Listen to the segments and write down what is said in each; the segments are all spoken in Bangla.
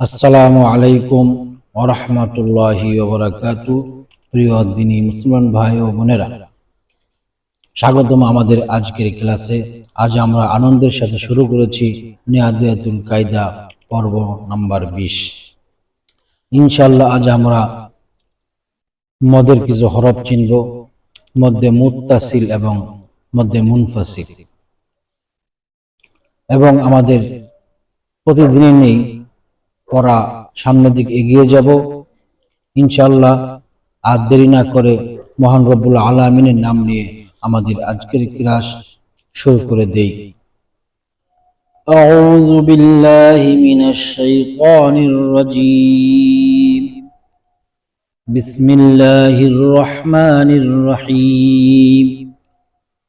আসসালামু আলাইকুম ওরহমতুল্লাহি ওবরাকাতু। প্রিয় দিনী মুসলমান ভাই ও বোনেরা, স্বাগতম আমাদের আজকের ক্লাসে। আজ আমরা আনন্দের সাথে শুরু করেছি নিয়াদিয়াতুল কায়দা পর্ব নাম্বার বিশ। ইনশাল্লাহ আজ আমরা মদের কিছু হরফ চিনব, মধ্যে মুত্তাসিল এবং মধ্যে মুনফাসিল। এবং আমাদের প্রতিদিনই নেই পড়া সামনের দিকে এগিয়ে যাব ইনশাল্লাহ আর দেরি না করে মহান রব্বুল আলমিনের নাম নিয়ে আমাদের আজকের ক্লাস শুরু করে দেই أعوذ بالله من الشيطان الرجيم بسم الله الرحمن الرحيم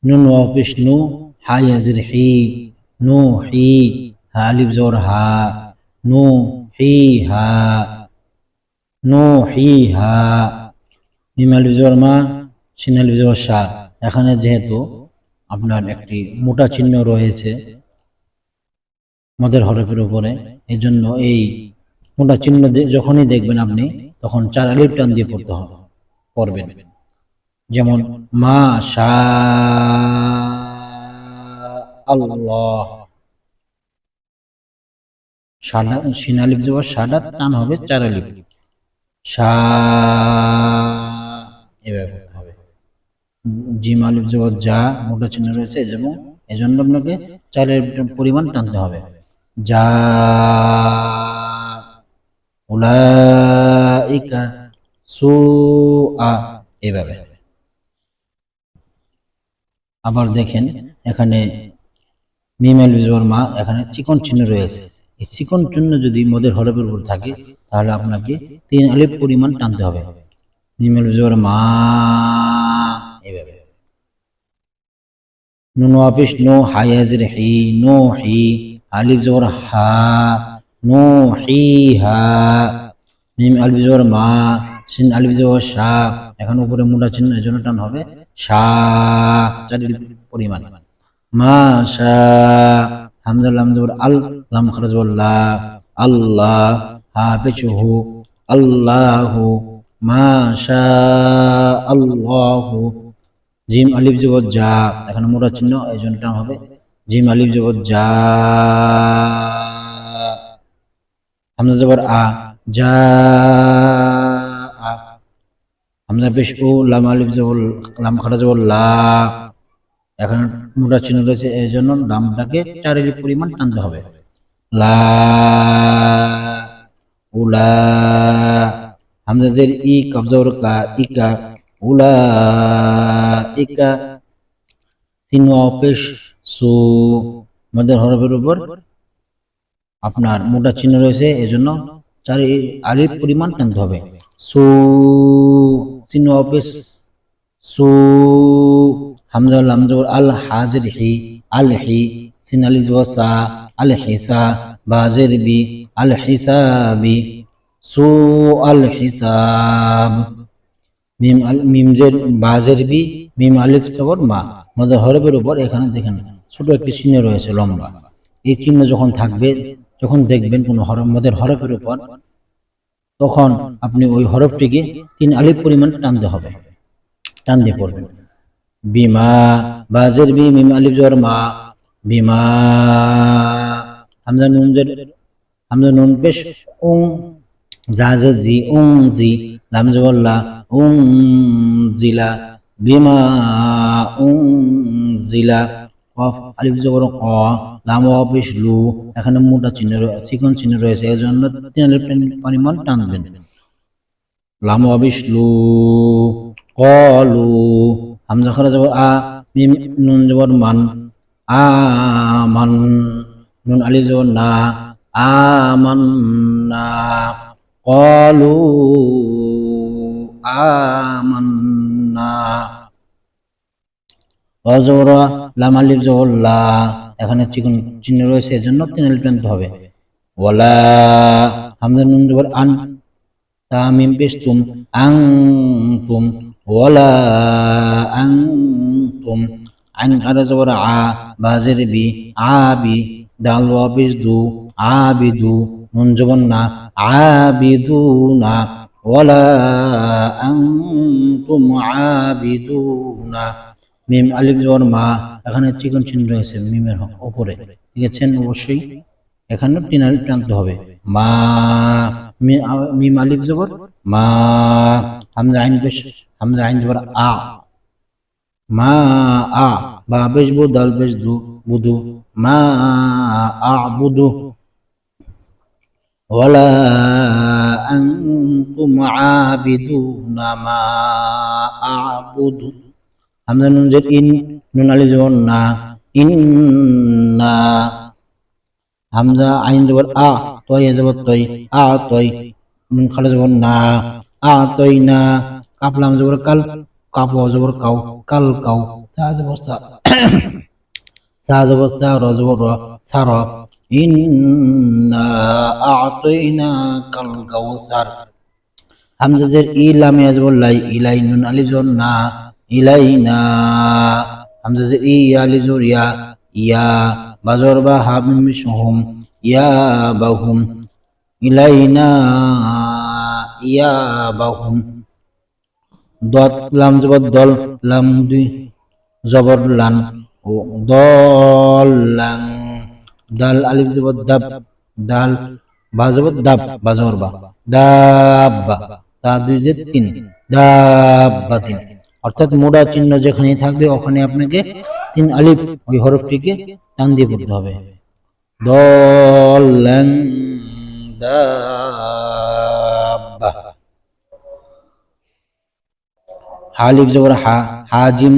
نون وافش نو حا يزر حي نو حي هالف زور ها نو حي ها نو حي ها মিম আলিফ জবর মা সিন আলিফ জবর সা এখানে যেহেতু আপনার একটি মোটা চিহ্ন রয়েছে মদের হরফের উপরে এই জন্য এই মোটা চিহ্ন দে- যখনই দেখবেন আপনি তখন চার আলিফ টান দিয়ে পড়তে হবে পড়বেন যেমন মা শা আল্লাহ সাদা, সিন আলিফ সাদা টান হবে, চার আলিফ সা, এভাবে হবে। জিম আলিফ দেওয়ার যা, মোটা চিহ্ন রয়েছে, এই জন্য আপনাকে চারের পরিমাণ টানতে হবে। যা, উলাইকা সু আ এভাবে। আবার দেখেন, এখানে মিমেল বিজোর মা, এখানে চিকন চিহ্ন রয়েছে। এই চিকন চিহ্ন যদি মদের হরফের উপর থাকে, তাহলে আপনাকে তিন আলিফ পরিমাণ টানতে হবে। মিমেল বিজোর মা, এভাবে। নুন নো হি নো হি, আলিফ জোর হা, নো হি হা। মিম আলিফ জোর মা, সিন আলিফ জোর এখন উপরে মোটা চিহ্ন এই জন্য টান হবে শা চারি পরিমাণ। মা শা হামজা লাম জবর আল লাম আল্লাহ আল্লাহু আল্লাহু। জিম আলিফ জবর যা, এখানে মোটা চিহ্ন, এই হবে, জিম আলিফ জবর যা। হামজা জবর আ, যা হামজা পেশ লাম আলিফ জবর লাম লা। এখানে মোটা চিহ্ন রয়েছে, এই জন্য লামটাকে চার আলিফ পরিমাণ টানতে হবে। লা উলা হামজাদের ই কবজর কা ইকা উলা ইকা তিন অপেশ সু মধ্যে হরফের উপর আপনার মোটা চিহ্ন রয়েছে এজন্য চার আলিফ পরিমাণ টানতে হবে। সু চিহ্ন অপেশ সু হামজা হামজা আল হাজির হি আল হি সিন আলি জোসা আল হিসা বাজের বি আল হিসাবি সু আল হিসাব। মিম আল মিম জের বাজের বি মিম আলিফ জবর মা মধ্যে হরফের উপর এখানে দেখেন ছোট একটি চিহ্ন রয়েছে লম্বা। এই চিহ্ন যখন থাকবে, যখন দেখবেন কোন হরফ, মদের হরফের উপর, তখন আপনি ওই হরফটিকে তিন আলিফ পরিমাণ টানতে হবে। টান দিয়ে পড়বেন বিমা, বাজের বি মিম আলিফ জবর মা, বিমা। হামজা নুন জের, হামজা নুন পেশ উং জাজা জি উং জি লাম জবল্লা উং জিলা, বিমা উং জিলা। কফ, আলিফ জবর ক, লাম অফিস লু। এখানে মোটা চিহ্ন চিকন চিহ্ন রয়েছে এই জন্য তিন আলিফ পরিমাণ টানবেন। লাম অফিস লু কলু হামজা খরা আ মিম নুন জবর মান আমান নুন আলি যাব না আমান না, কলু আমান না। র, লাম আলিফ জবর লা, এখানে চিকন চিহ্ন রয়েছে, এজন্য তিন আলিফ টানতে হবে। ওয়ালা হামজা নুন জবর আন তামিম পেশ তুম, আং তুম ওয়ালা আং তুম আইন খারা জবর আ বাজের বি আবি দাল ওয়াবিস দু আবিদু নুন জবর না আবিদুনা ওয়ালা আনতুম আবিদুনা মিম আলিফ জবর মা এখানে চিকন চিহ্ন রয়েছে মিমের উপরে ঠিক আছে? অবশ্যই এখানে তিন আলিফ টানতে হবে। মা মিম আলিফ জবর। মা হামজা আইন পেশ হামজা আইন জবর আ মা আ বা বেশ বু দাল বেশ দু বুদু মা আ বুদু ولا أنتم عابدون ما أعبد হামজা নুন জের ইন নুন আলি জবর না ইন্না হামজা আইন জবর আ তয় এ জবর তয় আ তয় নুন খালে জবর না আ তয় না জবর কাল কাপ জবর কাউ কাল কাউ তা জবর সা সা র জবর র ইন্না আ'তাইনা কাল কাউসার হামজা জের ই লামে আজবর লাই ইলাই নুন আলি জবর না ইলাইনা হামজা জের ই ইয়া আলি জবর ইয়া ইয়া বাজর বা হাম মিশহুম ইয়া বাহুম ইলাইনা ইয়া বাহুম দত লাম দল, লাম দুই জবর লান। ও দল লাং। দাল আলিফ দাব, দাল বা দাব বা জবর বা। দাব্বা তা দুই তিন। দাব্বা তিন। অর্থাৎ মোড়া চিহ্ন যেখানে থাকবে ওখানে আপনাকে তিন আলিফ ওই হরফটিকে টান দিয়ে পড়তে হবে। দলাং দাব্বা হালিফ জবর হা, হাজিম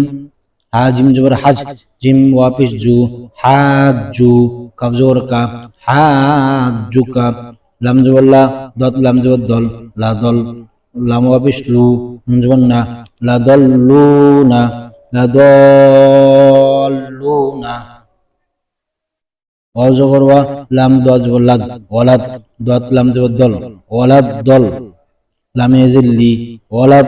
হাজিম জবর হাজ, জিম ওয়াপিস জু, হাজু কাব জবর কা হাজু কাব লাম জবর লা, দত, লাম জবর দল, লা দল, লাম ওয়াপিস লু, নুন জবর না, লা দল লু না, লা দল লু না। ওয়াও জবর ওয়া, লাম দত জবর লাদ ওয়ালাদ, দত, লাম জবর দল, ওয়ালাদ দল, লাম ইয়াজিল্লি ওয়ালাদ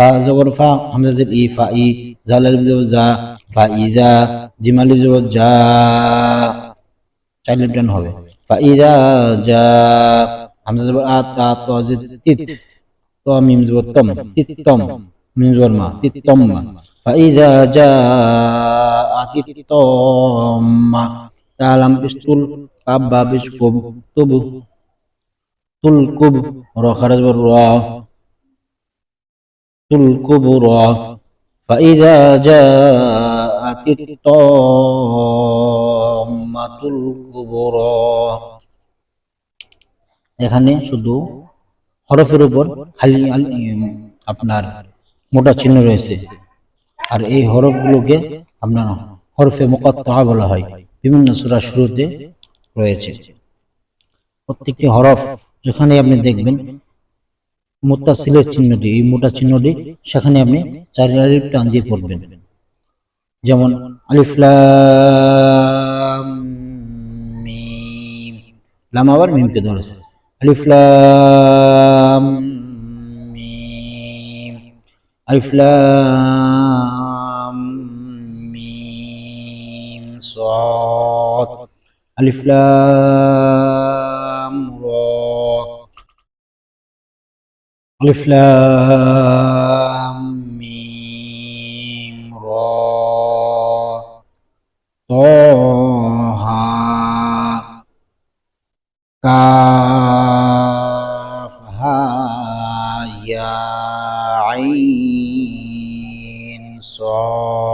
ফা জবর ফা হামজা জের ই ফা ই জাল আলিফ জবর জা ফা ইজা জিম হবে ফা ইজা জা হামজা জবর আ তা জের তিত তো মিম জবর তম তিত মিম জবর মা তিত তম মা ফা তালাম পিস্তুল কাব বা তবু তুলকুব র বর র তুলকুব র فإذا جاءت الطامة الكبرى এখানে শুধু হরফের উপর খালি আল- উম, আপনার মোটা চিহ্ন রয়েছে আর এই হরফগুলোকে আপনার হরফে মুকাত্তা বলা হয় বিভিন্ন সূরা শুরুতে রয়েছে প্রত্যেকটি হরফ যেখানে আপনি দেখবেন মোত্তাসিলের চিহ্নটি, এই মোটা চিহ্নটি সেখানে আপনি চারি আলিফ টান দিয়ে পড়বেন। যেমন আলিফলাম লাম আবার মিমকে ধরেছে। আলিফলাম মিম। আলিফলা মিম সদ ألف لام ميم را طه كاف ها يا عين صاد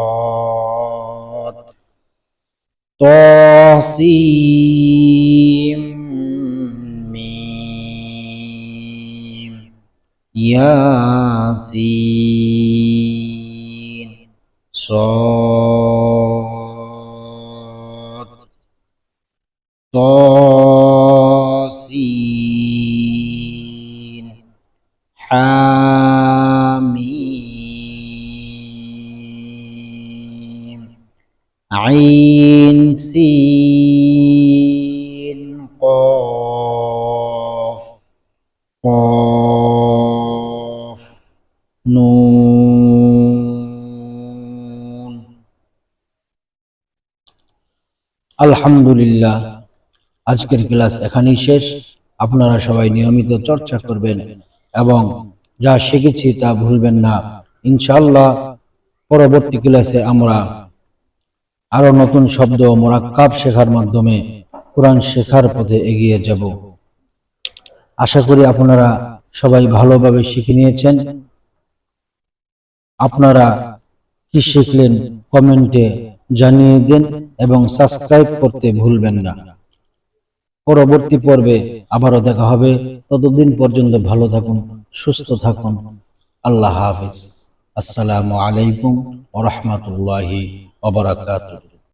طاسين ইয়াসিন সদ তসিন হামিম আইন সিন আলহামদুলিল্লাহ। আজকের ক্লাস এখানেই শেষ। আপনারা সবাই নিয়মিত চর্চা করবেন এবং যা শিখেছি তা ভুলবেন না। ইনশাআল্লাহ, পরবর্তী ক্লাসে আমরা আরও নতুন শব্দ মোরাক্কাব শেখার মাধ্যমে কোরআন শেখার পথে এগিয়ে যাব। আশা করি আপনারা সবাই ভালোভাবে শিখে নিয়েছেন। আপনারা কি শিখলেন কমেন্টে জানিয়ে দিন এবং সাবস্ক্রাইব করতে ভুলবেন না। পরবর্তী পর্বে আবারও দেখা হবে। ততদিন পর্যন্ত ভালো থাকুন, সুস্থ থাকুন। আল্লাহ হাফিজ। আসসালামু আলাইকুম ওরহমতুল্লাহি ওবরাকাতুহ